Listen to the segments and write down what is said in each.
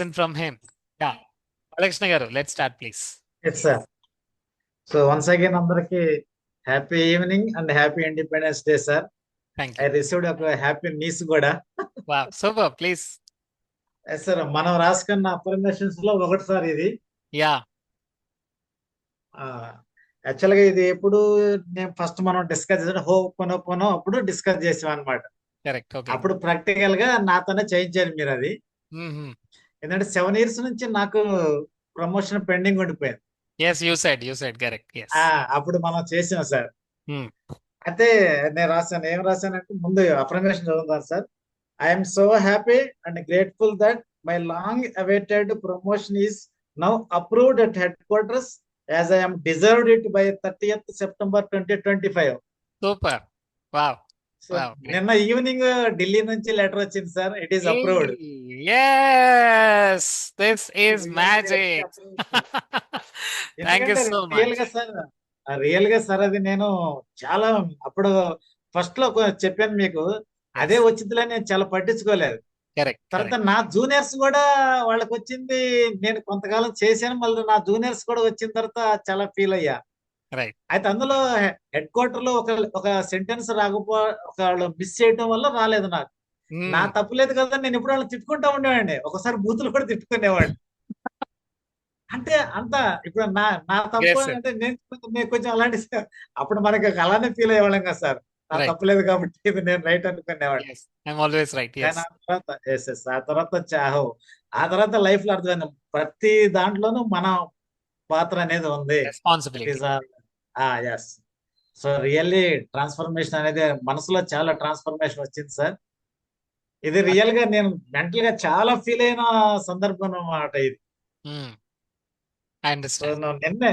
listen from him. Yeah. Balakshna garu, let's start, please. Yes sir so once again అందరికి happy evening and happy independence day sir Thank you. Received ఒక happy news కూడా Wow, super, please. Yes sir మనం రాసుకున్న అప్రిమేషన్స్లో ఒకటి sir ఇది Yeah, యాక్చువల్గా ఇది ఎప్పుడు నేను ఫస్ట్ మనం డిస్కస్ చేసిన హో పొనో పొనో అప్పుడు డిస్కస్ చేసాం అనమాట correct. Okay. అప్పుడు ప్రాక్టికల్గా నాతోనే చేయించారు మీరు అది Mhm. ఎందుకంటే సెవెన్ ఇయర్స్ నుంచి నాకు ప్రమోషన్ పెండింగ్ ఉండిపోయింది. Yes. ఆ, అప్పుడు మనం చేసాం సార్ Hmm. అయితే నేను రాశాను ఏం రాశానంటే ముందు అఫర్మేషన్ చదువుతాను sir I'm so happy and grateful that my long awaited promotion is now approved at headquarters as I'm deserved it by thirtieth September twenty twenty five Super. Wow. Great. నిన్న evening Delhi నుంచి letter వచ్చింది sir it is approved Yes, this is magic. Thank you so real much. Sir రియల్గా sir అది నేను చాలా అప్పుడు ఫస్ట్లో చెప్పాను మీకు అదే వచ్చిందిలే నేను చాలా పట్టించుకోలేదు తర్వాత. నా జూనియర్స్ కూడా వాళ్ళకి వచ్చింది నేను కొంతకాలం చేశాను మళ్ళీ నా జూనియర్స్ కూడా వచ్చిన తర్వాత చాలా ఫీల్ అయ్యా. అయితే అందులో హెడ్ క్వార్టర్లో ఒక ఒక సెంటెన్స్ రాకపో ఒక మిస్ చేయడం వల్ల రాలేదు నాకు. నా Hmm. తప్పు లేదు కదా నేను ఇప్పుడు వాళ్ళని తిట్టుకుంటా ఉండేవాడిని. ఒకసారి బూతులు కూడా తిట్టుకునేవాడిని. అంటే అంత ఇప్పుడు నా నా తప్పు. అంటే నేను కొంచెం- నేను కొంచెం అలాంటి అప్పుడు మనకి అలానే ఫీల్ అయ్యేవాళ్ళం కదా సార్. నా Right. తప్పులేదు కాబట్టి ఇది నేను రైట్ అనుకునేవాడిని. ఆ తర్వాత ఎస్ ఎస్ ఆ తర్వాత చాహో ఆ తర్వాత లైఫ్లో అర్థమైంది. ప్రతి దాంట్లోనూ మన పాత్ర అనేది ఉంది. Responsibility. Yes so really transformation అనేది మనసులో చాలా ట్రాన్స్ఫర్మేషన్ వచ్చింది సార్ ఇది రియల్గా నేను మెంటల్గా చాలా ఫీల్ అయిన సందర్భం అన్నమాట ఇది. Hmm. నిన్నే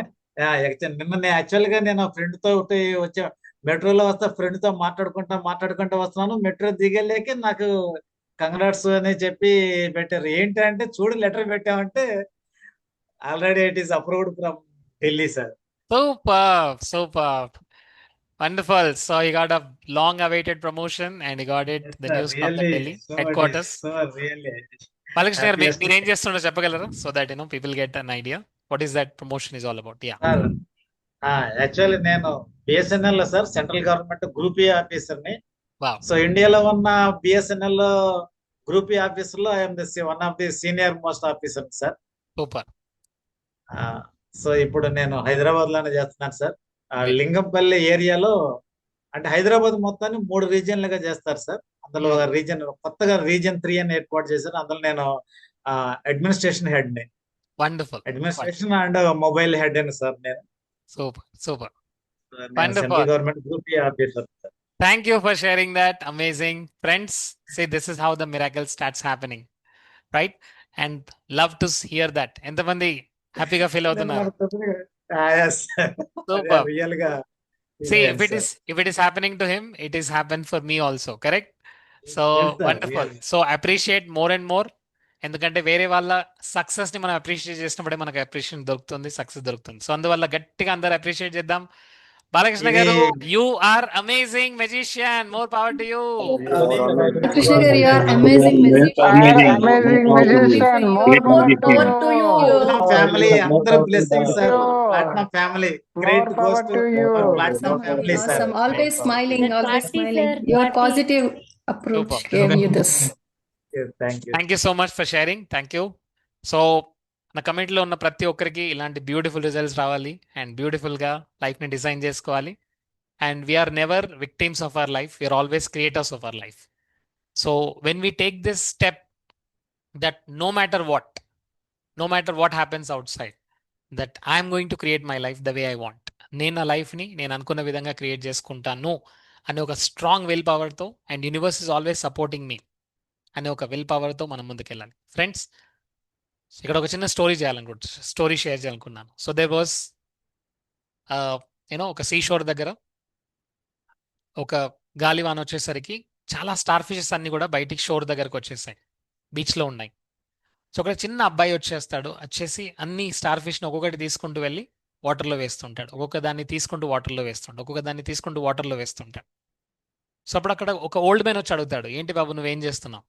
నిన్న నేను యాక్చువల్గా నేను ఫ్రెండ్తో వచ్చా మెట్రోలో వస్తా ఫ్రెండ్తో మాట్లాడుకుంటా మాట్లాడుకుంటా వస్తున్నాను. మెట్రో దిగలేక నాకు కంగ్రాట్స్ అని చెప్పి పెట్టారు. ఏంటంటే చూడు లెటర్ పెట్టామంటే already it is approved from Delhi sir Superb, superb. Wonderful. So he got a long awaited promotion and he got it, the news from the Delhi headquarters. So really Balakshna గారు మీరు ఏం చేస్తుండో చెప్పగలరా? So that you know people get an idea what is that promotion is all about ya actually నేను BSNL sir central government group A ఆఫీసర్ని. So ఇండియాలో ఉన్న BSNL group A ఆఫీసర్లో I'm one of the senior most officer sir super so ఇప్పుడు నేను హైదరాబాద్లోనే చేస్తున్నాను sir. Lingampalli ఏరియాలో అంటే హైదరాబాద్ మొత్తాన్ని మూడు రీజియన్లుగా చేస్తారు సార్. అందులో రీజన్ కొత్తగా రీజన్ త్రీ అని ఏర్పాటు చేశారు. అందులో నేను administration హెడ్ని wonderful. Administration and mobile head అని సార్ నేను. Super super. Government group officer thank you for sharing that amazing friends say this is how the miracle starts happening right and love to hear that ఎంతమంది హ్యాపీగా feel అవుతున్నారు. రియల్గా See, Yes, if it is if it is happening to him, it is happened for me also, correct? So Yes, wonderful. really. So appreciate more and more. ఎందుకంటే వేరే వాళ్ళ సక్సెస్ని మనం appreciate చేసినప్పుడే మనకు అప్రిషియేషన్ దొరుకుతుంది సక్సెస్ దొరుకుతుంది సో అందువల్ల గట్టిగా అందరు అప్రిషియేట్ చేద్దాం Balakrishna Garu, you are amazing magician. More power to you. Balakrishna Garu, you are amazing magician. Amazing magician. More power to you. Family, another blessings, sir. Platinum family. Great power to you. Platinum family, sir. Awesome. Always smiling, always smiling. Your positive approach gave you this. Thank you. Thank you so much for sharing. Thank you. So నా కమెంట్లో ఉన్న ప్రతి ఒక్కరికి ఇలాంటి beautiful results రావాలి and బ్యూటిఫుల్గా లైఫ్ని design చేసుకోవాలి. And we are never victims of our life we are always creators of our life so when we take this step that no matter what no matter what happens outside that I'm going to create my life the way I want నేను నా లైఫ్ని నేను అనుకున్న విధంగా create చేసుకుంటాను అనే ఒక strong will పవర్తో and universe is always supporting me అనే ఒక విల్ పవర్తో మనం ముందుకెళ్ళాలి. ఫ్రెండ్స్ ఇక్కడ uh, ఒక చిన్న స్టోరీ చేయాలనుకుంటు స్టోరీ షేర్ చేయాలనుకున్నాను. So they was you know ఒక సీ షోర్ దగ్గర ఒక గాలివాన వచ్చేసరికి చాలా స్టార్ ఫిషెస్ అన్ని కూడా బయటికి షోర్ దగ్గరకు వచ్చేసాయి. బీచ్లో ఉన్నాయి. సో ఒక చిన్న అబ్బాయి వచ్చేస్తాడు. వచ్చేసి అన్ని స్టార్ ఫిష్ని ఒక్కొక్కటి తీసుకుంటూ వెళ్ళి వాటర్లో వేస్తుంటాడు. ఒక్కొక్క దాన్ని తీసుకుంటూ వాటర్లో వేస్తుంటాడు. ఒక్కొక్క దాన్ని తీసుకుంటూ వాటర్లో వేస్తుంటాడు. సో అప్పుడు అక్కడ ఒక ఓల్డ్ మ్యాన్ వచ్చి అడుగుతాడు ఏంటి బాబు నువ్వేం చేస్తున్నావు?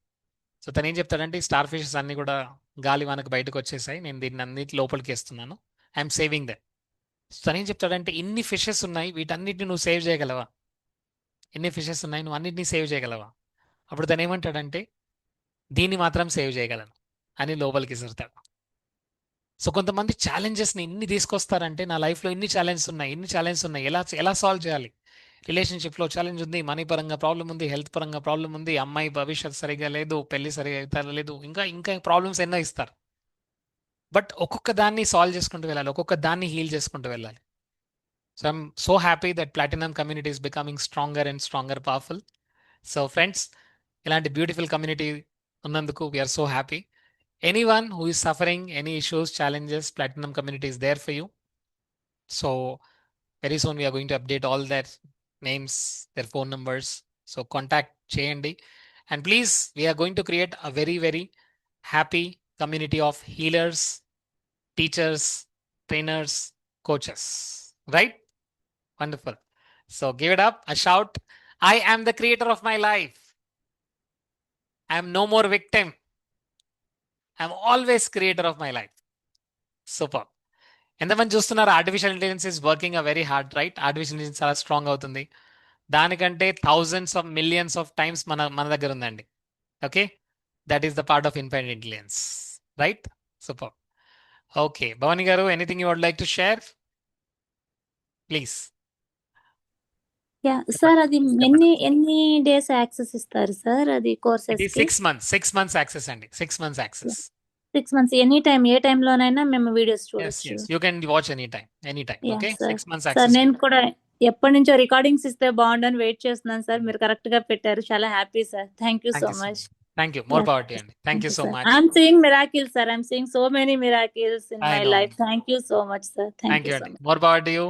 సో తను ఏం చెప్తాడంటే స్టార్ ఫిషెస్ అన్ని కూడా గాలి వానకు బయటకు వచ్చేసాయి నేను దీన్ని అన్నిటి లోపలికి వేస్తున్నాను. ఐఎమ్ సేవింగ్ దట్ సో తను ఏం చెప్తాడంటే ఇన్ని ఫిషెస్ ఉన్నాయి. వీటన్నిటిని నువ్వు సేవ్ చేయగలవా? ఎన్ని ఫిషెస్ ఉన్నాయి. నువ్వు అన్నిటినీ సేవ్ చేయగలవా? అప్పుడు తను ఏమంటాడంటే దీన్ని మాత్రం సేవ్ చేయగలను. అని లోపలికి ఇసురుతాడు సో కొంతమంది ఛాలెంజెస్ని ఇన్ని తీసుకొస్తారంటే నా లైఫ్లో ఇన్ని ఛాలెంజెస్ ఉన్నాయి ఇన్ని ఛాలెంజెస్ ఉన్నాయి. ఎలా ఎలా సాల్వ్ చేయాలి? రిలేషన్షిప్లో ఛాలెంజ్ ఉంది మనీ పరంగా ప్రాబ్లం ఉంది హెల్త్ పరంగా ప్రాబ్లం ఉంది అమ్మాయి భవిష్యత్ సరిగా లేదు పెళ్ళి సరిగా అవుతారా లేదు ఇంకా ఇంకా ప్రాబ్లమ్స్ ఎన్నో ఇస్తారు. బట్ ఒక్కొక్క దాన్ని సాల్వ్ చేసుకుంటూ వెళ్ళాలి ఒక్కొక్క దాన్ని హీల్ చేసుకుంటూ వెళ్ళాలి. So I'm so happy that platinum community is becoming stronger and stronger powerful so friends ఇలాంటి బ్యూటిఫుల్ కమ్యూనిటీ ఉన్నందుకు we are so happy anyone who is suffering any issues challenges platinum community is there for you so very soon we are going to update all names, their phone numbers. So contact JND. And please, we are going to create a very, very happy community of healers, teachers, trainers, coaches. Right? Wonderful. So give it up, a shout. I am the creator of my life. I am no more victim. I'm always creator of my life. Super. ఎంతమంది చూస్తున్నారు artificial intelligence is working a very hard right artificial intelligence చాలా strong అవుతుంది. దానికంటే thousands of millions of times మన మన దగ్గర ఉందండి. Okay that is the part of infinite intelligence right super okay Bhavani garu anything you would like to share please ya sir అది ఎన్ని ఎన్ని డేస్ యాక్సెస్ ఇస్తారు సార్ అది courses six months six months access అండి. Six months access six months any time ఏ time లోనైనా మేము videos చూడొచ్చు. You can watch any time any time okay. Six months sir నేను కూడా ఎప్పటి నుంచో రికార్డింగ్స్ ఇస్తే బాగుండని వెయిట్ చేస్తున్నాను సార్ మీరు కరెక్ట్గా పెట్టారు. చాలా happy sir thank you so much thank you more Yeah. Power to అండి thank you so much I'm seeing miracles sir I'm seeing so many miracles in my. Life thank you so much sir thank you అండి more power to you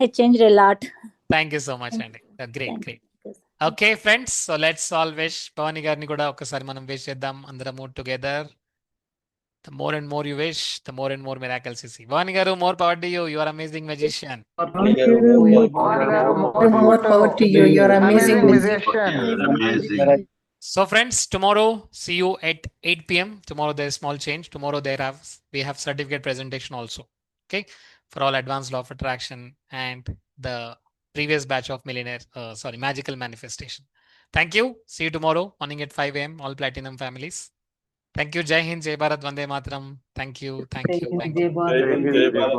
I change a lot thank you so much అండి great great. Okay friends so let's all wish Bhavani గారిని కూడా ఒకసారి మనం wish చేద్దాం అందరము together The more and more you wish, the more and more miracles you see. Bhavani Garu, more power to you. You are amazing magician. Bhavani Garu, more power to you. You are amazing magician. So friends, tomorrow see you at 8 p.m. Tomorrow there is small change. Tomorrow there have we have certificate presentation also. Okay, for all advanced law of attraction and the previous batch of millionaire, uh, sorry, magical manifestation. Thank you. See you tomorrow morning at 5 a.m. All platinum families. Thank you. Jai Hind, Jai Bharat, Vande Mataram. Thank you. Thank you. Thank you. Jai Hind, Jai Bharat.